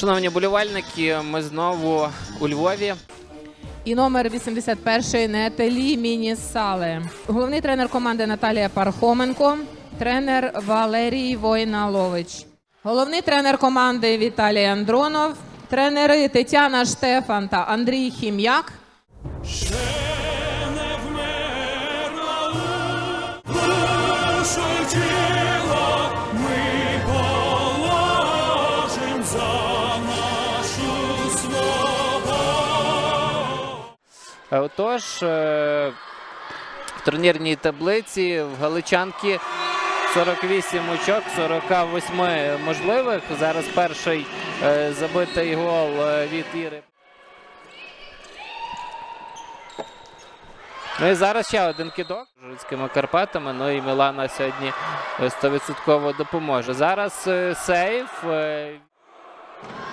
Шановні болівальники, ми знову у Львові. І номер 81 Нетелі Мінісале. Головний тренер команди Наталія Пархоменко, тренер Валерій Войналович. Головний тренер команди Віталій Андронов, тренери Тетяна Штефан та Андрій Хім'як. Отож, е, в турнірній таблиці в Галичанки 48 очок, 48 можливих. Зараз перший е, забитий гол е, від Іри. Ну і зараз ще один кидок з Жуцькими Карпатами. Ну і Мілана сьогодні е, 100% допоможе. Зараз е, сейф.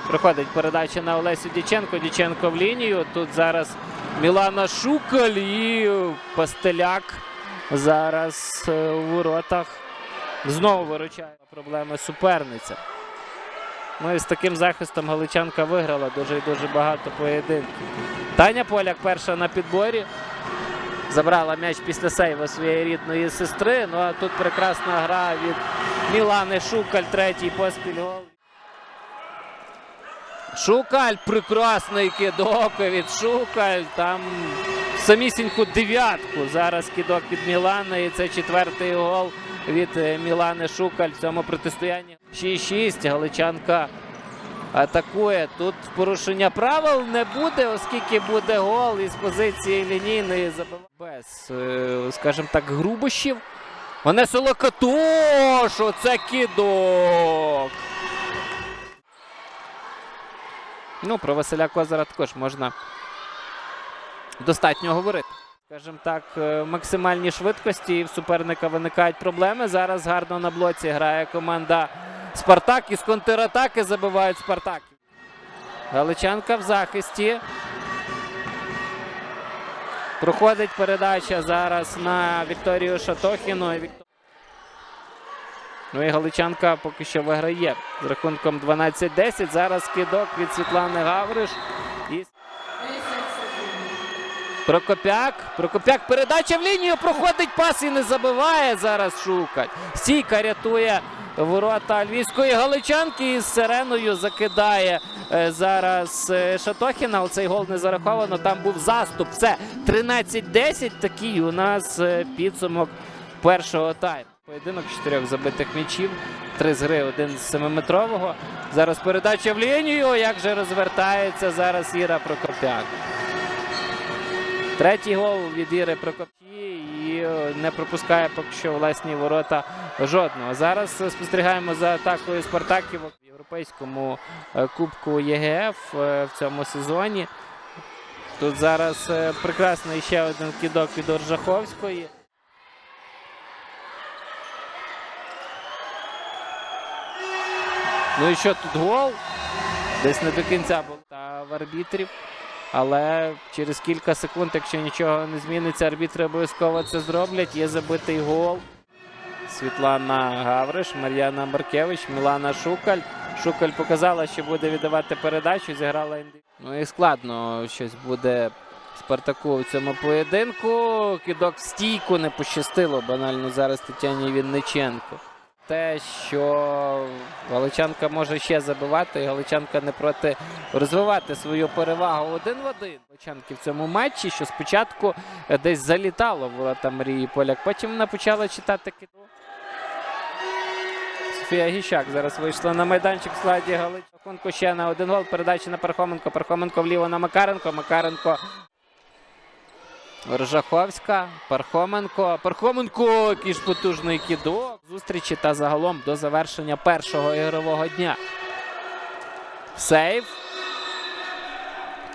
Проходить передача на Олесю Діченко. Діченко в лінію. Тут зараз Мілана Шукаль і Пастеляк зараз е, у воротах. Знову виручає проблеми суперниця. Ну і з таким захистом Галичанка виграла дуже і дуже багато поєдинків. Таня Поляк перша на підборі. Забрала м'яч після сейва своєї рідної сестри. Ну а тут прекрасна гра від Мілани Шукаль, третій поспіль гол. Шукаль, прекрасний кидок від Шукаль. Там самісіньку дев'ятку. Зараз кидок від Мілани. І це четвертий гол від е, Мілани Шукаль в цьому протистоянні. 6-6. Галичанка атакує. Тут порушення правил не буде, оскільки буде гол із позиції лінійної забиває. Без, е, скажімо так, грубощів. Ванесо Локатош, оце кидок. Ну, про Василя Козара також можна достатньо говорити. Скажімо так, е, максимальні швидкості і в суперника виникають проблеми. Зараз гарно на блоці грає команда Спартак. І з контратаки забивають Спартак. Галичанка в захисті. Проходить передача зараз на Вікторію Шатохіну. Ну і Галичанка поки що виграє з рахунком 12-10. Зараз кидок від Світлани Гавриш. І... Прокопяк. Прокопяк. Передача в лінію. Проходить пас і не забиває зараз Шукаль. Стійка рятує ворота львівської галичанки і з сиреною закидає е, зараз е, Шатохіна. Але цей гол не зараховано. Там був заступ. Все 13-10. Такий у нас е, підсумок першого тайму. Поєдинок чотирьох забитих м'ячів. Три з гри, один з семиметрового. Зараз передача в лінію. Як же розвертається зараз Іра Прокопяк. Третій гол від Іри Прокопчі і е, не пропускає поки що власні ворота жодного. Зараз е, спостерігаємо за атакою Спартаків в європейському е, кубку ЄГФ е, в цьому сезоні. Тут зараз е, прекрасний ще один кидок від Оржаховської. Ну і що тут гол? Десь не до кінця був та в арбітрів. Але через кілька секунд, якщо нічого не зміниться, арбітри обов'язково це зроблять. Є забитий гол. Світлана Гавриш, Мар'яна Маркевич, Мілана Шукаль. Шукаль показала, що буде віддавати передачу. Зіграла інди. Ну і складно щось буде Спартаку в цьому поєдинку. Кидок стійку не пощастило банально зараз Тетяні Вінниченко. Те, що Галичанка може ще забивати, і Галичанка не проти розвивати свою перевагу один в один. Галичанки в цьому матчі, що спочатку десь залітало в ворота Марії Поляк. Потім вона почала читати кіду. Софія Гіщак зараз вийшла на майданчик в складі Галич. Рахунку ще на один гол. Передача на Пархоменко. Пархоменко вліво на Макаренко. Макаренко. Ржаховська, Пархоменко. Пархоменко, який ж потужний кідок. Зустрічі та загалом до завершення першого ігрового дня. Сейв.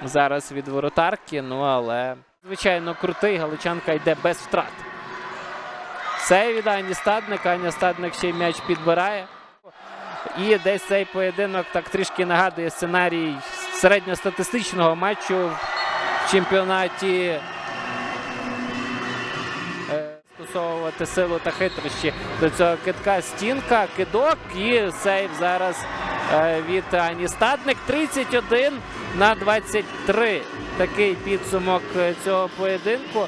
Зараз від воротарки, ну але звичайно крутий. Галичанка йде без втрат. Сейв від Ані Стадник. Аня Стадник ще й м'яч підбирає. І десь цей поєдинок так трішки нагадує сценарій середньостатистичного матчу в чемпіонаті стосовувати силу та хитрощі до цього китка. Стінка, кидок і сейв зараз е, від Ані Стадник. 31 на 23. Такий підсумок е, цього поєдинку.